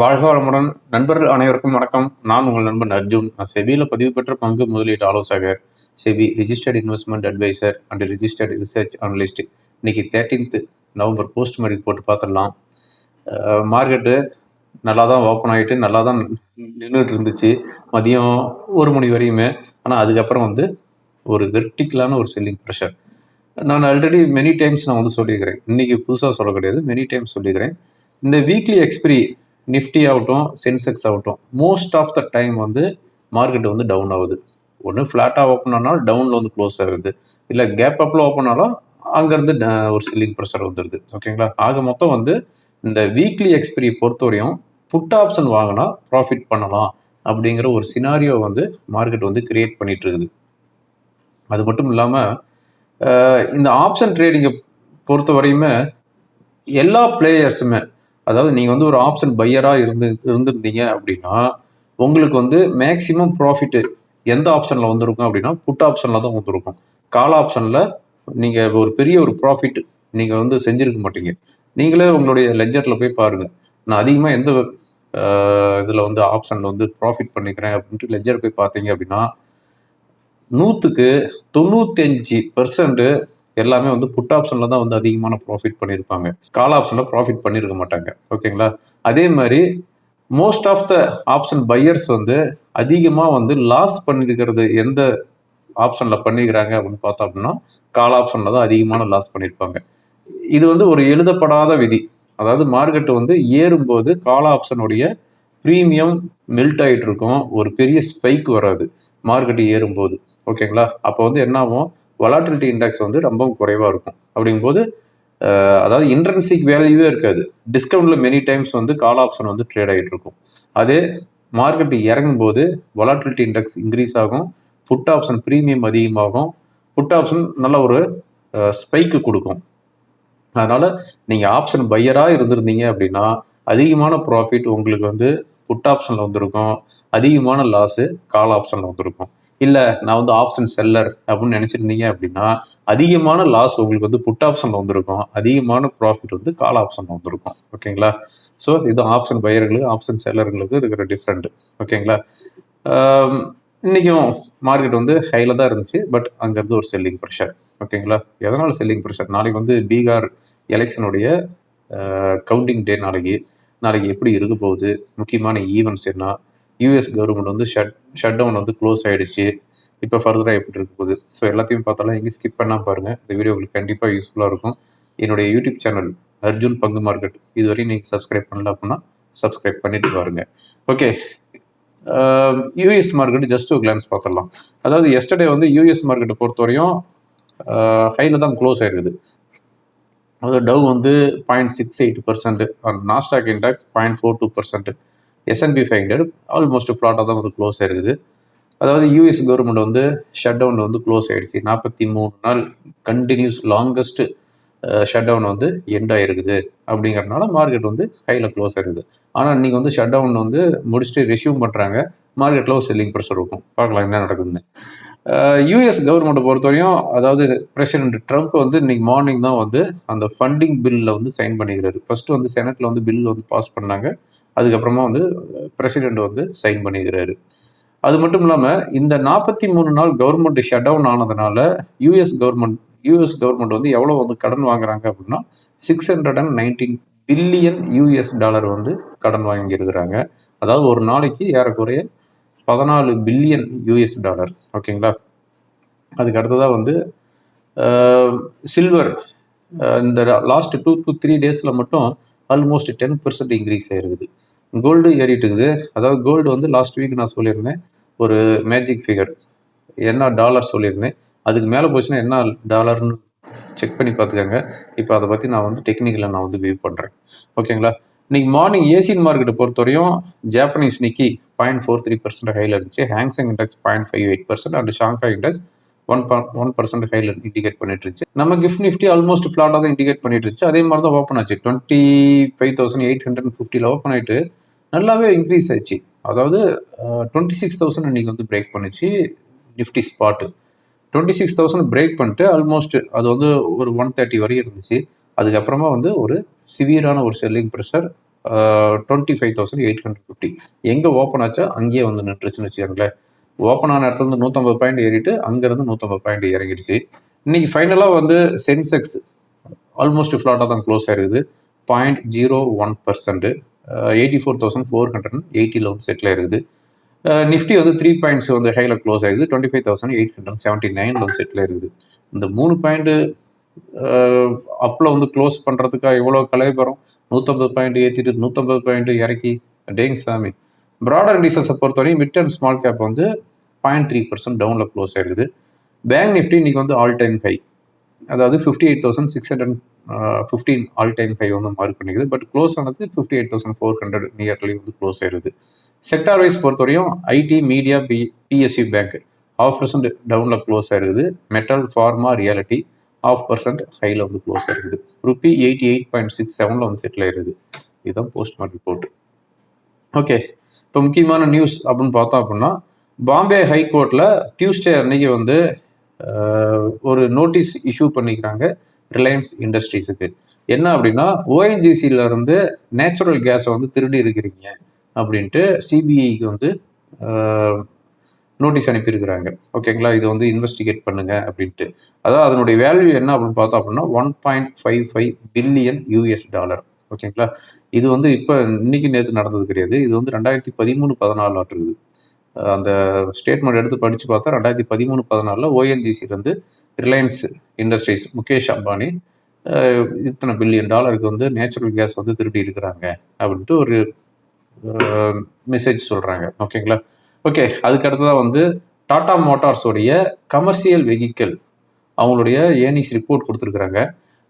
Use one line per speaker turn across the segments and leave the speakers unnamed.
வாழ்க வளமுடன். நண்பர்கள் அனைவருக்கும் வணக்கம். நான் உங்கள் நண்பன் அர்ஜுன். நான் செபியில் பதிவு பெற்ற பங்கு முதலீட்டு ஆலோசகர் SEBI registered investment adviser and registered research analyst இன்னைக்கு தேர்ட்டீன்த் நவம்பர் போஸ்ட் மாதிரி போட்டு பார்த்துடலாம் மார்க்கெட்டு நல்லா தான் ஓப்பன் ஆகிட்டு நல்லா தான் நின்றுட்டு இருந்துச்சு. மதியம் ஒரு மணி வரையுமே. ஆனால் அதுக்கப்புறம் வந்து ஒரு வெர்டிக்கலான ஒரு செல்லிங் ப்ரெஷர் நான் ஆல்ரெடி மெனி டைம்ஸ் நான் வந்து சொல்லியிருக்கிறேன். இன்றைக்கி புதுசாக சொல்ல கிடையாது. மெனி டைம்ஸ் சொல்லியிருக்கிறேன். இந்த வீக்லி எக்ஸ்பிரி நிஃப்டி ஆகட்டும் சென்செக்ஸ் ஆகட்டும் மோஸ்ட் ஆஃப் த டைம் வந்து மார்க்கெட் வந்து டவுன் ஆகுது. ஒன்று ஃப்ளாட்டாக ஓப்பன் ஆனாலும் டவுனில் வந்து க்ளோஸ் ஆகுது. இல்லை கேப் அப்பில் ஓப்பன் ஆனாலும் அங்கேருந்து ஒரு செல்லிங் ப்ரெஷர் வந்துடுது ஓகேங்களா ஆக மொத்தம் வந்து இந்த வீக்லி எக்ஸ்பிரி பொறுத்தவரையும் புட் ஆப்ஷன் வாங்கினா ப்ராஃபிட் பண்ணலாம் அப்படிங்கிற ஒரு சினாரியோ வந்து மார்க்கெட் வந்து கிரியேட் பண்ணிட்டு இருக்குது. அது மட்டும் இல்லாமல் இந்த ஆப்ஷன் ட்ரேடிங்கை பொறுத்த வரையுமே எல்லா பிளேயர்ஸுமே அதாவது நீங்கள் வந்து ஒரு ஆப்ஷன் பையராக இருந்து இருந்திருந்தீங்க அப்படின்னா உங்களுக்கு வந்து மேக்சிமம் ப்ராஃபிட்டு எந்த ஆப்ஷனில் வந்திருக்கும் அப்படின்னா புட் ஆப்ஷனில் தான் வந்திருக்கும். கால் ஆப்ஷனில் நீங்கள் ஒரு பெரிய ஒரு ப்ராஃபிட் நீங்கள் வந்து செஞ்சுருக்க மாட்டீங்க. நீங்களே உங்களுடைய லெஜரில் போய் பாருங்கள் நான் அதிகமாக எந்த இதில் வந்து ஆப்ஷனில் வந்து ப்ராஃபிட் பண்ணிக்கிறேன் அப்படின்ட்டு லெஜர் போய் பார்த்தீங்க அப்படின்னா நூற்றுக்கு தொண்ணூத்தஞ்சு பர்சன்ட்டு எல்லாமே வந்து புட் ஆப்ஷனில் தான் வந்து அதிகமான ப்ராஃபிட் பண்ணியிருப்பாங்க கால் ஆப்ஷனில் ப்ராஃபிட் பண்ணியிருக்க மாட்டாங்க. ஓகேங்களா? அதே மாதிரி most of the option buyers வந்து அதிகமாக வந்து லாஸ் பண்ணியிருக்கிறது எந்த ஆப்ஷனில் பண்ணிக்கிறாங்க அப்படின்னு பார்த்தோம் அப்படின்னா கால் ஆப்ஷனில் தான் அதிகமான லாஸ் பண்ணியிருப்பாங்க இது வந்து ஒரு எழுதப்படாத விதி. அதாவது மார்க்கெட் வந்து ஏறும்போது கால் ஆப்ஷனுடைய ப்ரீமியம் மெல்ட் ஆகிட்டு இருக்கும் ஒரு பெரிய ஸ்பைக் வராது. மார்க்கெட் ஏறும்போது. ஓகேங்களா? அப்போ வந்து என்னாகும் வலாட்டிலிட்டி இண்டெக்ஸ் வந்து ரொம்ப குறைவாக இருக்கும். அப்படிங்கும்போது அதாவது இன்ட்ரென்சிக் வேல்யூவே இருக்காது. டிஸ்கவுண்ட்டில் மெனி டைம்ஸ் வந்து கால் ஆப்ஷன் வந்து ட்ரேட் ஆகிட்டு இருக்கும். அதே மார்க்கெட் இறங்கும் போது வலாட்டிலிட்டி இண்டெக்ஸ் இன்க்ரீஸ் ஆகும். புட் ஆப்ஷன் ப்ரீமியம் அதிகமாகும். புட் ஆப்ஷன் நல்ல ஒரு ஸ்பைக்கு கொடுக்கும். அதனால் நீங்கள் ஆப்ஷன் பையராக இருந்திருந்தீங்க அப்படின்னா அதிகமான ப்ராஃபிட் உங்களுக்கு வந்து புட் ஆப்ஷனில் வந்திருக்கும். அதிகமான லாஸு கால் ஆப்ஷனில் வந்திருக்கும். இல்லை நான் வந்து ஆப்ஷன் செல்லர் அப்படின்னு நினச்சிருந்தீங்க அப்படின்னா அதிகமான லாஸ் உங்களுக்கு வந்து புட் ஆப்ஷனில் வந்திருக்கும். அதிகமான ப்ராஃபிட் வந்து கால் ஆப்ஷனில் வந்திருக்கும். ஓகேங்களா ஸோ இது ஆப்ஷன் பையர்களுக்கு ஆப்ஷன் செல்லர்களுக்கு இருக்கிற டிஃப்ரெண்ட் ஓகேங்களா இன்றைக்கும் மார்க்கெட் வந்து ஹையில் தான் இருந்துச்சு. பட் அங்கேருந்து ஒரு செல்லிங் ப்ரெஷர் ஓகேங்களா எதனால் செல்லிங் ப்ரெஷர் நாளைக்கு வந்து பீகார் எலெக்ஷனுடைய கவுண்டிங் டே நாளைக்கு. நாளைக்கு எப்படி இருக்க போகுது? முக்கியமான ஈவெண்ட்ஸ் என்ன? யூஎஸ் கவர்மெண்ட் வந்து ஷட் ஷட் டவுன் வந்து க்ளோஸ் ஆகிடுச்சு இப்போ ஃபர்தராக எப்படி இருக்க போகுது? ஸோ எல்லாத்தையும் பார்த்தாலும் எங்கேயும் ஸ்கிப் பண்ணால் பாருங்கள் இந்த வீடியோ உங்களுக்கு கண்டிப்பாக யூஸ்ஃபுல்லாக இருக்கும். என்னுடைய யூடியூப் சேனல் அர்ஜுன் பங்கு மார்க்கெட் இதுவரையும் நீங்கள் சப்ஸ்கிரைப் பண்ணல அப்படின்னா சப்ஸ்கிரைப் பண்ணிட்டு பாருங்க. ஓகே யூஎஸ் மார்க்கெட் ஜஸ்ட் ஒரு கிளான்ஸ் பார்த்துடலாம். அதாவது எஸ்டர்டே வந்து யூஎஸ் மார்க்கெட்டை பொறுத்தவரையும் ஹையில் தான் க்ளோஸ் ஆயிருக்குது. அதாவது டவ் வந்து point six eight percent Nasdaq index point four two percent S and P five hundred almost ஃப்ளாட்டாக தான் வந்து க்ளோஸ் ஆயிருக்குது. அதாவது யூஎஸ் கவர்மெண்ட் வந்து ஷட் டவுன் வந்து க்ளோஸ் ஆயிடுச்சு. நாற்பத்தி மூணு நாள் கண்டினியூஸ் லாங்கஸ்ட் ஷட் டவுன் வந்து எண்ட் ஆகிருக்குது அப்படிங்கிறதுனால மார்க்கெட் வந்து ஹையில் க்ளோஸ் ஆயிருக்குது. ஆனால் இன்றைக்கி வந்து ஷட் டவுன் வந்து முடிச்சுட்டு ரெஷ்யூம் பண்ணுறாங்க மார்க்கெட்டில் ஒரு செல்லிங் ப்ரெஷர் இருக்கும். பார்க்கலாம் என்ன நடக்குதுன்னு. யூஎஸ் கவர்மெண்ட்டை பொறுத்தவரையும் அதாவது பிரசிடென்ட் ட்ரம்ப் வந்து இன்னைக்கு மார்னிங் தான் வந்து அந்த ஃபண்டிங் பில்லில் வந்து சைன் பண்ணிக்கிறாரு ஃபர்ஸ்ட் வந்து செனட்டில் வந்து பில் வந்து பாஸ் பண்ணாங்க. அதுக்கப்புறமா வந்து பிரசிடெண்ட் வந்து சைன் பண்ணிக்கிறாரு. அது மட்டும் இல்லாமல் இந்த நாற்பத்தி மூணு நாள் கவர்மெண்ட் ஷட் டவுன் ஆனதுனால யூஎஸ் கவர்மெண்ட் யூஎஸ் கவர்மெண்ட் வந்து எவ்வளோ வந்து கடன் வாங்குறாங்க அப்படின்னா six hundred and nineteen billion US dollar வந்து கடன் வாங்கியிருக்கிறாங்க. அதாவது ஒரு நாளைக்கு ஏறக்குறைய பதினாலு பில்லியன் யூஎஸ் டாலர் ஓகேங்களா அதுக்கு அடுத்ததாக வந்து சில்வர் இந்த லாஸ்ட் டூ டு த்ரீ டேஸில் மட்டும் ஆல்மோஸ்ட் டென் பர்சன்ட் இன்க்ரீஸ் ஆயிருக்குது. கோல்டு ஏறிட்டு இருக்குது. அதாவது கோல்டு வந்து லாஸ்ட் வீக் நான் சொல்லியிருந்தேன். ஒரு மேஜிக் ஃபிகர் என்ன டாலர் சொல்லியிருந்தேன். அதுக்கு மேலே போச்சுன்னா என்ன டாலர்னு செக் பண்ணி பார்த்துக்கோங்க. இப்போ அதை பற்றி நான் வந்து டெக்னிக்கலில் நான் வந்து வியூ பண்ணுறேன் ஓகேங்களா இன்னைக்கு மார்னிங் ஏசியன் மார்க்கெட்டை பொறுத்தவரையும் Japanese Nikkei point four three percent ஹையில் இருந்துச்சு. Hang Seng index point five eight percent and Shanghai index one one percent ஹையில் இண்டிகேட் பண்ணிட்டு இருந்துச்சு. நம்ம கிஃப்ட் நிஃப்டி ஆல்மோஸ்ட் ஃப்ளாட்டாக தான் இண்டிகேட் பண்ணிட்டு இருந்துச்சு. அதே மாதிரி தான் ஓப்பன் ஆச்சு. Twenty five thousand eight hundred ஃபிஃப்டியில் ஓப்பன் ஆகிட்டு நல்லாவே இன்க்ரீஸ் ஆயிடுச்சு. அதாவது டுவெண்ட்டி சிக்ஸ் தௌசண்ட் இன்றைக்கி வந்து பிரேக் பண்ணிச்சு. Nifty spot twenty six thousand break பண்ணிட்டு ஆல்மோஸ்ட் அது வந்து ஒரு ஒன் தேர்ட்டி வரையும் இருந்துச்சு. அதுக்கப்புறமா வந்து ஒரு சிவியரான ஒரு selling pressure twenty five thousand eight hundred fifty எங்கே ஓப்பன் ஆச்சோ அங்கேயே வந்து நின்றுச்சுன்னு வச்சுக்கோங்களேன். ஓப்பன் ஆன இடத்துல இருந்து நூற்றம்பது பாயிண்ட் ஏறிட்டு அங்கேருந்து நூற்றம்பது பாயிண்ட் இறங்கிடுச்சு. இன்னைக்கு ஃபைனலாக வந்து சென்செக்ஸ் ஆல்மோஸ்ட் ஃப்ளாட்டாக தான் க்ளோஸ் ஆயிருக்குது. Point zero one percent eighty four thousand four hundred எயிட்டியில் வந்து செட்டில் ஆயிருக்குது நிஃப்டி வந்து த்ரீ பாயிண்ட்ஸ் வந்து ஹையில் க்ளோஸ் ஆகுது twenty five thousand eight hundred seventy நைனில் வந்து செட்டில் ஆயிருக்குது இந்த மூணு பாயிண்ட்டு அப்பில் வந்து க்ளோஸ் பண்ணுறதுக்காக எவ்வளோ கலைபரம் நூற்றம்பது பாயிண்ட் ஏற்றிட்டு நூற்றம்பது பாயிண்ட் இறக்கி டேங் சாமி. ப்ராடர் இண்டிசஸை பொறுத்தவரையும் மிட் அண்ட் ஸ்மால் கேப் வந்து பாயிண்ட் த்ரீ பர்சன்ட் டவுனில் க்ளோஸ் ஆயிருக்குது. பேங்க் நிஃப்டி இன்றைக்கி வந்து ஆல் டைம் ஹை அதாவது fifty eight thousand six hundred fifteen all time high வந்து மார்க் பண்ணிக்குது. பட் க்ளோஸ் ஆனது fifty eight thousand four hundred nearly வந்து க்ளோஸ் ஆயிருது. செக்டார் வைஸ் பொறுத்தவரையும் IT media P PSC bank half percent டவுனில் close ஆயிருக்குது metal pharma reality half percent ஹையில் வந்து க்ளோஸ் ஆயிருக்குது rupee eighty eight point six செவனில் வந்து செட்டில் ஆயிருது. இதுதான் போஸ்ட்மார்க் ரிப்போர்ட் ஓகே இப்போ முக்கியமான நியூஸ் அப்படின்னு பார்த்தோம் அப்படின்னா பாம்பே ஹைகோர்ட்டில் டியூஸ்டே அன்னைக்கு வந்து ஒரு நோட்டீஸ் இஷ்யூ பண்ணிக்கிறாங்க ரிலையன்ஸ் இண்டஸ்ட்ரீஸுக்கு என்ன அப்படின்னா ஓஎன்ஜிசியில இருந்து நேச்சுரல் கேஸை வந்து திருடி இருக்கிறீங்க அப்படின்ட்டு சிபிஐக்கு வந்து நோட்டீஸ் அனுப்பியிருக்கிறாங்க. ஓகேங்களா இதை வந்து இன்வெஸ்டிகேட் பண்ணுங்க அப்படின்ட்டு. அதாவது அதனுடைய வேல்யூ என்ன அப்படின்னு பார்த்தோம் அப்படின்னா one point five five billion US dollar ஓகேங்களா இது வந்து இப்போ இன்னைக்கு நேற்று நடந்தது கிடையாது. இது வந்து ரெண்டாயிரத்தி பதிமூணு பதினாலு ஆட்டுருக்குது அந்த ஸ்டேட்மெண்ட் எடுத்து படித்து பார்த்தா ரெண்டாயிரத்தி பதிமூணு பதினாலில் ஓஎன்ஜிசிலேருந்து ரிலையன்ஸ் இண்டஸ்ட்ரீஸ் முகேஷ் அம்பானி இத்தனை பில்லியன் டாலருக்கு வந்து நேச்சுரல் கேஸ் வந்து திருடி இருக்கிறாங்க அப்படின்ட்டு ஒரு மெசேஜ் சொல்கிறாங்க ஓகேங்களா? ஓகே அதுக்கு அடுத்ததாக வந்து டாடா மோட்டார்ஸோடைய கமர்ஷியல் வெஹிக்கிள் அவங்களுடைய ஏர்னிங்ஸ் ரிப்போர்ட் கொடுத்துருக்குறாங்க.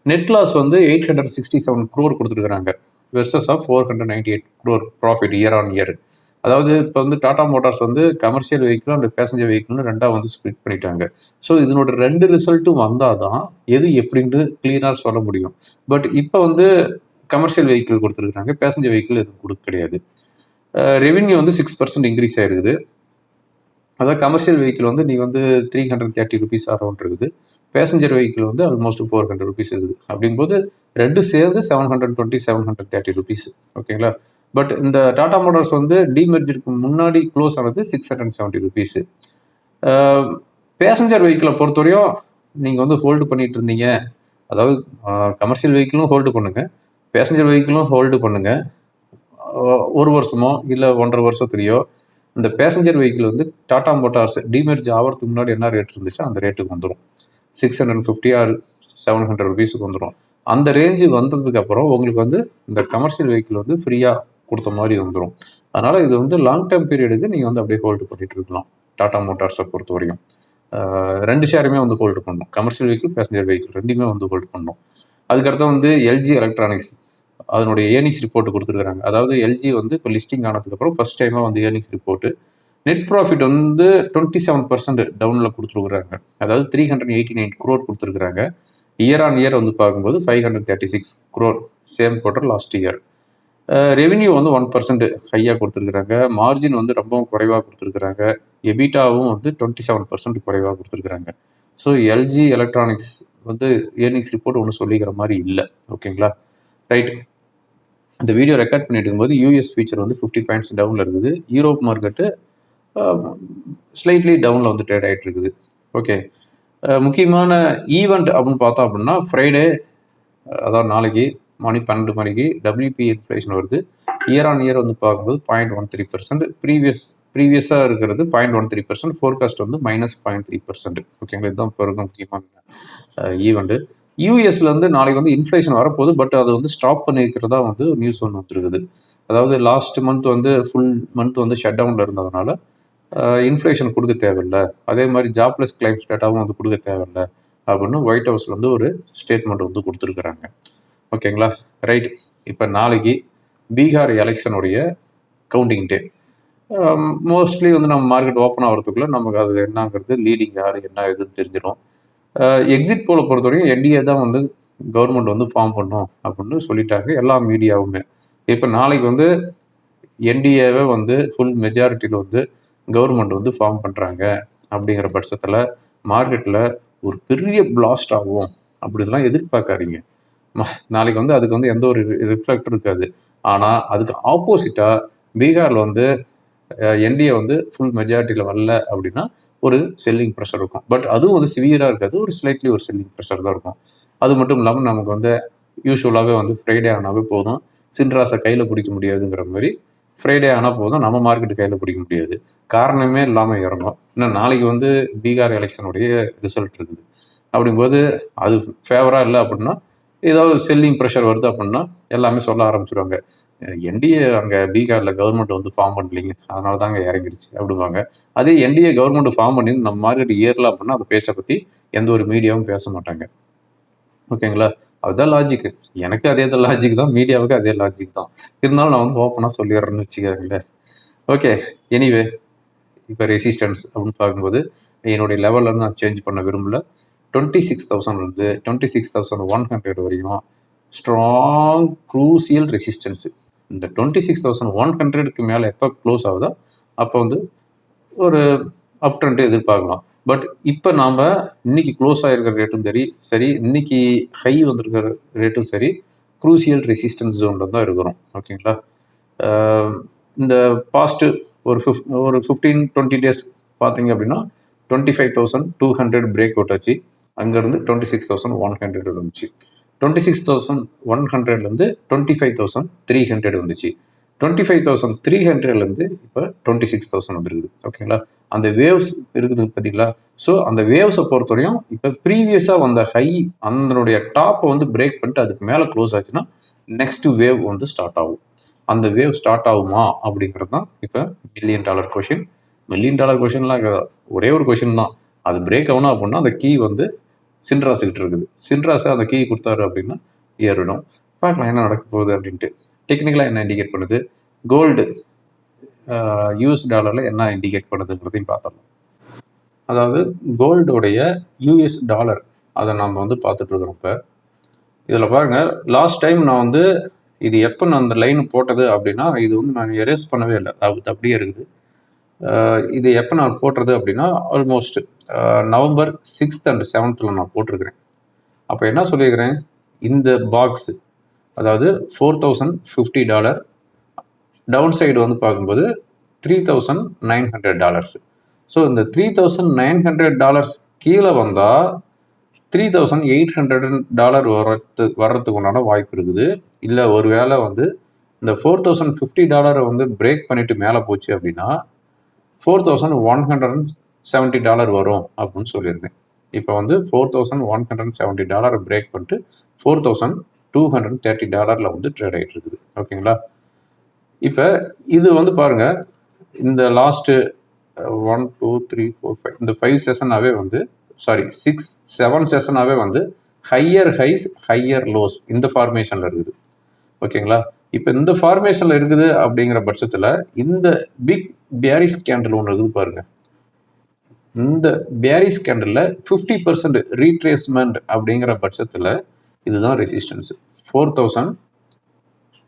நெட் லாஸ் வந்து eight hundred sixty seven crore கொடுத்துருக்குறாங்க. Versus of four hundred ninety eight crore profit year on year அதாவது இப்போ வந்து டாடா மோட்டார்ஸ் வந்து கமர்ஷியல் வெஹிக்கிள் அந்த பேசஞ்சர் வெஹிக்கிள்னு ரெண்டாக வந்து ஸ்ப்ளிட் பண்ணிட்டாங்க. ஸோ இதனோட ரெண்டு ரிசல்ட்டும் வந்தால் தான் எது எப்படின்ட்டு கிளீனாக சொல்ல முடியும். பட் இப்போ வந்து கமர்ஷியல் வெஹிக்கிள் கொடுத்துருக்குறாங்க பேசஞ்சர் வெஹிக்கிள் எதுவும் கொடுக்க கிடையாது. ரெவென்யூ வந்து சிக்ஸ் பர்சன்ட் இன்க்ரீஸ் ஆயிருக்குது. அதாவது கமர்ஷியல் வெஹிக்கிள் வந்து நீ வந்து three hundred thirty rupees around இருக்குது. பேசஞ்சர் வெஹிக்கிள் வந்து ஆல்மோஸ்ட் ஃபோர் ஹண்ட்ரட் ருபீஸ் இருக்குது. அப்படிங்கும்போது ரெண்டு சேர்ந்து seven hundred twenty seven hundred thirty rupees ஓகேங்களா பட் இந்த டாடா மோட்டார்ஸ் வந்து டிமெர்ஜருக்கு முன்னாடி க்ளோஸ் ஆனது six hundred seventy rupees passenger வெஹிக்கிளை பொறுத்தவரையும் நீங்கள் வந்து ஹோல்டு பண்ணிட்டு இருந்தீங்க. அதாவது கமர்ஷியல் வெஹிக்கிளும் ஹோல்டு பண்ணுங்கள் பேசஞ்சர் வெஹிக்கிளும் ஹோல்டு பண்ணுங்கள் ஒரு வருஷமோ இல்லை ஒன்றரை வருஷத்துலையோ இந்த பேசஞ்சர் வெஹிக்கிள் வந்து டாடா மோட்டார்ஸ் டிமெர்ஜ் ஆகிறதுக்கு முன்னாடி என்ன ரேட் இருந்துச்சோ? அந்த ரேட்டுக்கு வந்துடும் six hundred fifty or seven hundred ருபீஸுக்கு வந்துடும் அந்த ரேஞ்சு வந்ததுக்கு அப்புறம் உங்களுக்கு வந்து இந்த கமர்ஷியல் வெஹிக்கிள் வந்து ஃப்ரீயாக கொடுத்த மாதிரி வந்துடும் அதனால் இது வந்து லாங் டேர்ம் பீரியடுக்கு நீங்கள் வந்து அப்படியே ஹோல்டு பண்ணிட்டு இருக்கலாம். டாடா மோட்டார்ஸை பொறுத்த வரையும் ரெண்டு ஷேருமே வந்து ஹோல்டு பண்ணணும் கமர்ஷியல் வெஹிக்கிள் பேசஞ்சர் வெஹிக்கிள் ரெண்டுமே வந்து ஹோல்டு பண்ணணும் அதுக்கடுத்து வந்து எல்ஜி எலக்ட்ரானிக்ஸ் அதனுடைய ஏர்னிங்ஸ் ரிப்போர்ட் கொடுத்துருக்காங்க அதாவது எல்ஜி வந்து இப்போ லிஸ்டிங் ஆனதுக்கப்புறம் ஃபர்ஸ்ட் டைமாக வந்து ஏர்னிங்ஸ் ரிப்போர்ட்டு நெட் ப்ராஃபிட் வந்து டுவெண்ட்டி செவன் பர்சன்ட் டவுனில் கொடுத்துருக்குறாங்க. அதாவது three hundred eighty nine crore கொடுத்துருக்குறாங்க. இயர் ஆன் இயர் வந்து பார்க்கும்போது five hundred thirty six crore same quarter last year revenue வந்து ஒன் பர்சன்ட் ஹையாக கொடுத்துருக்குறாங்க. மார்ஜின் வந்து ரொம்பவும் குறைவாக கொடுத்துருக்குறாங்க. எபிட்டாவும் வந்து டுவெண்ட்டி செவன் பர்சன்ட் குறைவாக கொடுத்துருக்குறாங்க ஸோ எல்ஜி எலக்ட்ரானிக்ஸ் வந்து இயர்னிங்ஸ் ரிப்போர்ட் ஒன்று சொல்லிக்கிற மாதிரி இல்லை. ஓகேங்களா ரைட் இந்த வீடியோ ரெக்கார்ட் பண்ணிட்டு இருக்கும்போது யூஎஸ் ஃபியூச்சர் வந்து ஃபிஃப்டி பாயிண்ட்ஸ் டவுனில் இருக்குது. யூரோப் மார்க்கெட்டு ஸ்லைட்லி டவுனில் வந்து ட்ரேட் ஆகிட்டு இருக்குது. ஓகே முக்கியமான ஈவெண்ட் அப்படின்னு பார்த்தோம் அப்படின்னா ஃப்ரைடே அதாவது நாளைக்கு மணி பன்னெண்டு மணிக்கு டபிள்யூபி இன்ஃப்ளேஷன் வருது. இயர் ஆன் இயர் வந்து பார்க்கும்போது point one three percent previous ப்ரீவியஸாக இருக்கிறது point one three percent forecast வந்து மைனஸ் பாயிண்ட் த்ரீ பர்சன்ட் ஓகேங்களா இதுதான் இப்போ இருக்க முக்கியமான ஈவெண்ட்டு யூஎஸ்ல வந்து நாளைக்கு வந்து இன்ஃப்ளேஷன் வரப்போகுது பட் அது வந்து ஸ்டாப் பண்ணிக்கிறதா வந்து நியூஸ் ஒன்று வந்துருக்குது. அதாவது லாஸ்ட் மந்த் வந்து ஃபுல் மந்த் வந்து ஷட் டவுனில் இருந்ததுனால இன்ஃப்ளேஷன் கொடுக்க தேவையில்லை. அதே மாதிரி ஜாப்லெஸ் கிளைம்ஸ் டேட்டாவும் வந்து கொடுக்க தேவையில்லை. அப்படின்னு ஒயிட் ஹவுஸ்ல வந்து ஒரு ஸ்டேட்மெண்ட் வந்து கொடுத்துருக்குறாங்க. ஓகேங்களா? ரைட். இப்போ நாளைக்கு பீகார் எலெக்ஷனுடைய கவுண்டிங் டே மோஸ்ட்லி வந்து நம்ம மார்க்கெட் ஓப்பன் ஆகிறதுக்குள்ளே நமக்கு அது என்னங்கிறது லீடிங் யார் என்ன எதுன்னு தெரிஞ்சிடும். எக்ஸிட் போல பொறுத்தவரைக்கும் என்டிஏ தான் வந்து கவர்மெண்ட் வந்து ஃபார்ம் பண்ணும் அப்படின்னு சொல்லிட்டாங்க எல்லா மீடியாவுமே இப்போ நாளைக்கு வந்து என்டிஏவை வந்து ஃபுல் மெஜாரிட்டியில் வந்து கவர்மெண்ட் வந்து ஃபார்ம் பண்ணுறாங்க அப்படிங்கிற பட்சத்தில் மார்க்கெட்டில் ஒரு பெரிய பிளாஸ்ட் ஆகும் அப்படின்லாம் எதிர்பார்க்காதீங்க. நாளைக்கு வந்து அதுக்கு வந்து எந்த ஒரு ரிஃப்ளெக்ட் இருக்காது. ஆனால் அதுக்கு ஆப்போசிட்டாக பீகாரில் வந்து என்டிஏ வந்து ஃபுல் மெஜாரிட்டியில் வரல அப்படின்னா ஒரு செல்லிங் ப்ரெஷர் இருக்கும். பட் அதுவும் வந்து சிவியராக இருக்காது ஒரு ஸ்லைட்லி ஒரு செல்லிங் ப்ரெஷர் தான் இருக்கும். அது மட்டும் இல்லாமல் நமக்கு வந்து யூஸ்வலாகவே வந்து ஃப்ரைடே ஆனாவே போதும். சின்ராசை கையில் பிடிக்க முடியாதுங்கிற மாதிரி ஃப்ரைடே ஆனால் போதும் நம்ம மார்க்கெட்டு கையில் பிடிக்க முடியாது. காரணமே இல்லாமல் இறங்கும் இன்னும் நாளைக்கு வந்து பீகார் எலெக்ஷனுடைய ரிசல்ட் இருக்குது. அப்படிங்கும்போது அது ஃபேவராக இல்லை அப்படின்னா ஏதாவது செல்லிங் ப்ரெஷர் வருது அப்படின்னா எல்லாமே சொல்ல ஆரம்பிச்சிடுவாங்க என்டிஏ அங்கே பீகாரில் கவர்மெண்ட் வந்து ஃபார்ம் பண்ணலிங்க. அதனால தாங்க இறங்கிடுச்சு அப்படிவாங்க அதே என்டிஏ கவர்மெண்ட் ஃபார்ம் பண்ணி நம்ம மார்க்கெட் ஏறல அப்படின்னா அந்த பேச்சை பற்றி எந்த ஒரு மீடியாவும் பேச மாட்டாங்க. ஓகேங்களா அதுதான் லாஜிக் எனக்கு அதே தான் லாஜிக் தான். மீடியாவுக்கு அதே லாஜிக் தான். இருந்தாலும் நான் வந்து ஓப்பனாக சொல்லிடுறேன்னு வச்சுக்கிறேங்களேன் ஓகே எனிவே இப்போ ரெசிஸ்டன்ஸ் அப்படின்னு பார்க்கும்போது என்னுடைய லெவலில் நான் சேஞ்ச் பண்ண விரும்பல. டுவெண்ட்டி சிக்ஸ் தௌசண்ட்லேருந்து twenty six thousand one hundred வரையும் ஸ்ட்ராங் க்ரூசியல் ரெசிஸ்டன்ஸு இந்த டுவெண்ட்டி சிக்ஸ் தௌசண்ட் ஒன் ஹண்ட்ரடுக்கு மேலே எப்போ க்ளோஸ் ஆகுதோ அப்போ வந்து ஒரு அப் ட்ரெண்ட் எதிர்பார்க்கலாம். பட் இப்போ நாம் இன்னைக்கு க்ளோஸ் ஆகிருக்கிற ரேட்டும் சரி சரி இன்னைக்கு ஹை வந்திருக்கிற ரேட்டும் சரி க்ரூசியல் ரெசிஸ்டன்ஸ் ஜோனில் தான் இருக்கிறோம். ஓகேங்களா இந்த பாஸ்ட்டு ஒரு ஃபிஃப் ஒரு ஃபிஃப்டீன் டுவெண்ட்டி டேஸ் பார்த்தீங்க அப்படின்னா twenty five thousand two hundred break out ஆச்சு. அங்கேருந்து twenty six thousand one hundred வந்துச்சு. டுவெண்ட்டி சிக்ஸ் தௌசண்ட் ஒன் ஹண்ட்ரட்லேருந்து twenty five thousand three hundred வந்துச்சு. டுவெண்ட்டி ஃபைவ் தௌசண்ட் த்ரீ ஹண்ட்ரட்லேருந்து இப்போ டுவெண்ட்டி சிக்ஸ் தௌசண்ட் வந்துருக்குது. ஓகேங்களா? அந்த வேவ்ஸ் இருக்குது பார்த்தீங்களா ஸோ அந்த வேவ்ஸை பொறுத்தவரையும் இப்போ ப்ரீவியஸாக வந்த ஹை அதனுடைய டாப்பை வந்து பிரேக் பண்ணிட்டு அதுக்கு மேலே க்ளோஸ் ஆச்சுன்னா நெக்ஸ்ட் வேவ் வந்து ஸ்டார்ட் ஆகும். அந்த வேவ் ஸ்டார்ட் ஆகுமா அப்படிங்கிறது தான் இப்போ million dollar question million dollar கொஷின்லாம் ஒரே ஒரு கொஷின் தான். அது பிரேக் ஆகணும் அப்படின்னா அந்த கீ வந்து சின்ராஸுக்கிட்ட இருக்குது. சின்ராஸை அந்த கீ கொடுத்தாரு அப்படின்னா ஏறிடும். பார்க்கலாம் என்ன நடக்க போகுது அப்படின்ட்டு. டெக்னிக்கலாக என்ன இண்டிகேட் பண்ணுது? கோல்டு யூஎஸ் டாலரில் என்ன இண்டிகேட் பண்ணுதுங்கிறதையும் பார்த்துடலாம். அதாவது கோல்டோடைய யூஎஸ் டாலர் அதை நம்ம வந்து பார்த்துட்ருக்குறோம் இப்போ. இதில் பாருங்கள் லாஸ்ட் டைம் நான் வந்து இது எப்போ நான் அந்த லைன் போட்டது அப்படின்னா இது வந்து நான் எரேஸ் பண்ணவே இல்லை. அது அப்படியே இருக்குது. இது எப்போ நான் போடுறது அப்படின்னா ஆல்மோஸ்ட் நவம்பர் சிக்ஸ்த் அண்ட் செவன்த்தில் நான் போட்டிருக்கிறேன். அப்போ என்ன சொல்லியிருக்கிறேன்? இந்த பாக்ஸு அதாவது four thousand fifty dollar down side வந்து பார்க்கும்போது three thousand nine hundred dollars so இந்த three thousand nine hundred dollars கீழே வந்தால் three thousand eight hundred dollar வர்றது வர்றதுக்கு உண்டான வாய்ப்பு இருக்குது. இல்லை ஒரு வேளை வந்து இந்த ஃபோர் தௌசண்ட் ஃபிஃப்டி டாலரை வந்து பிரேக் பண்ணிவிட்டு மேலே போச்சு அப்படின்னா four thousand one hundred and seventy dollar வரும் அப்படின்னு சொல்லியிருந்தேன். இப்போ வந்து four thousand one hundred seventy டாலரை பிரேக் பண்ணிட்டு four thousand two hundred thirty டாலரில் வந்து ட்ரேட் ஆகிட்டு இருக்குது. ஓகேங்களா? இப்போ இது வந்து பாருங்கள் இந்த last one two three four five இந்த ஃபைவ் செஷனாகவே வந்து சாரி சிக்ஸ் செவன் செஷனாகவே வந்து ஹையர் ஹைஸ் ஹையர் லோஸ் இந்த ஃபார்மேஷனில் இருக்குது. ஓகேங்களா? இப்போ இந்த ஃபார்மேஷனில் இருக்குது அப்படிங்கிற பட்சத்தில் இந்த பிக் பேரிஸ் கேண்டில் ஒன்று இருக்குது பாருங்கள் இந்த பேரிஸ் கேண்டலில் ஃபிஃப்டி பர்சன்ட் ரீட்ரேஸ்மெண்ட் அப்படிங்கிற பட்சத்தில் இதுதான் resistance four thousand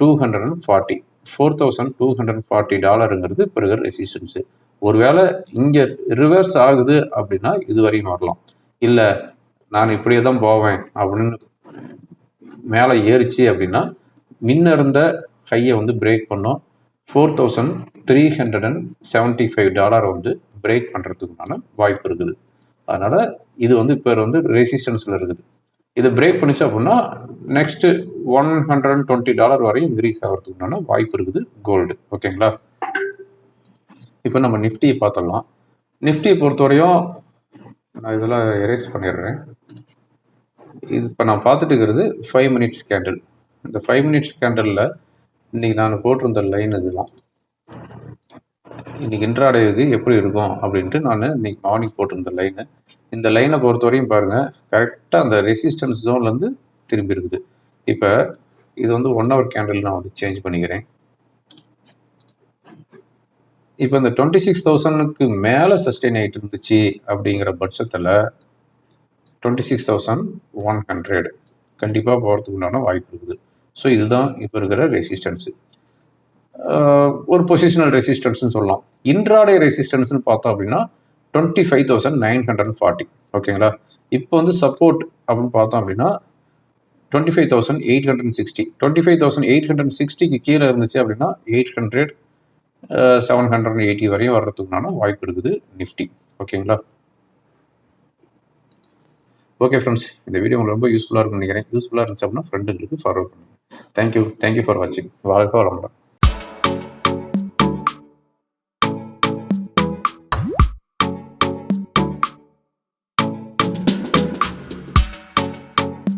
two hundred and forty four thousand two hundred forty டாலருங்கிறது பிறகு ரெசிஸ்டன்ஸு ஒருவேளை இங்கே ரிவர்ஸ் ஆகுது அப்படின்னா இது வரையும் வரலாம். இல்லை நான் இப்படியே தான் போவேன் அப்படின்னு மேலே ஏறிச்சு அப்படின்னா முன்ன இருந்த ஹையை வந்து பிரேக் பண்ணோம். Four thousand three hundred and seventy five dollar வந்து பிரேக் பண்ணுறதுக்குண்டான வாய்ப்பு இருக்குது. அதனால் இது வந்து இப்போ வந்து ரெசிஸ்டன்ஸில் இருக்குது. இதை பிரேக் பண்ணிச்சு அப்படின்னா next one hundred and twenty dollar வரையும் இன்க்ரீஸ் ஆகிறதுக்குண்டான வாய்ப்பு இருக்குது கோல்டு ஓகேங்களா இப்போ நம்ம நிஃப்டியை பார்த்துடலாம். நிஃப்டியை பொறுத்தவரையும் நான் இதெல்லாம் எரேஸ் பண்ணிடுறேன். இது இப்போ நான் பார்த்துட்டு இருக்கிறது ஃபைவ் மினிட்ஸ் கேண்டில் இந்த ஃபைவ் மினிட்ஸ் கேண்டலில் இன்றைக்கி நான் போட்டிருந்த லைன் இதெல்லாம். இன்றைக்கி இன்ட்ராடே எப்படி இருக்கும் அப்படின்ட்டு நான் இன்றைக்கி மார்னிங் போட்டிருந்த லைனு இந்த லைனை பொறுத்த வரையும் பாருங்கள் கரெக்டாக அந்த ரெசிஸ்டன்ஸ் ஜோன்லேருந்து திரும்பி இருக்குது. இப்போ இது வந்து ஒன் ஹவர் கேண்டில் நான் வந்து சேஞ்ச் பண்ணிக்கிறேன். இப்போ இந்த டுவெண்ட்டி சிக்ஸ் தௌசண்ட்க்கு மேலே சஸ்டெயின் ஆகிட்டு இருந்துச்சு அப்படிங்கிற பட்சத்தில் twenty six thousand one hundred கண்டிப்பாக போகிறதுக்கு உண்டான வாய்ப்பு இருக்குது. ஸோ இதுதான் இப்போ இருக்கிற ரெசிஸ்டன்ஸு ஒரு பொசிஷனல் ரெசிஸ்டன்ஸ்னு சொல்லலாம். இன்ட்ராடே ரெசிஸ்டன்ஸ்னு பார்த்தோம் அப்படின்னா twenty five thousand nine hundred forty ஓகேங்களா? இப்போ வந்து சப்போர்ட் அப்படின்னு பார்த்தோம் அப்படின்னா twenty five thousand eight hundred sixty twenty five thousand eight hundred சிக்ஸ்டிக்கு கீழே இருந்துச்சு அப்படின்னா eight hundred seven hundred eighty வரையும் வர்றதுக்குனான வாய்ப்பு இருக்குது நிஃப்டி ஓகேங்களா? ஓகே ஃப்ரெண்ட்ஸ் இந்த வீடியோ உங்களுக்கு ரொம்ப யூஸ்ஃபுல்லாக இருக்கும்னு நினைக்கிறேன். யூஸ்ஃபுல்லாக இருந்துச்சு அப்படின்னா ஃப்ரெண்டுங்களுக்கு ஃபார்வர்ட் பண்ணுங்கள் thank you thank you for வாட்சிங் வாழ்க வளமுடன்.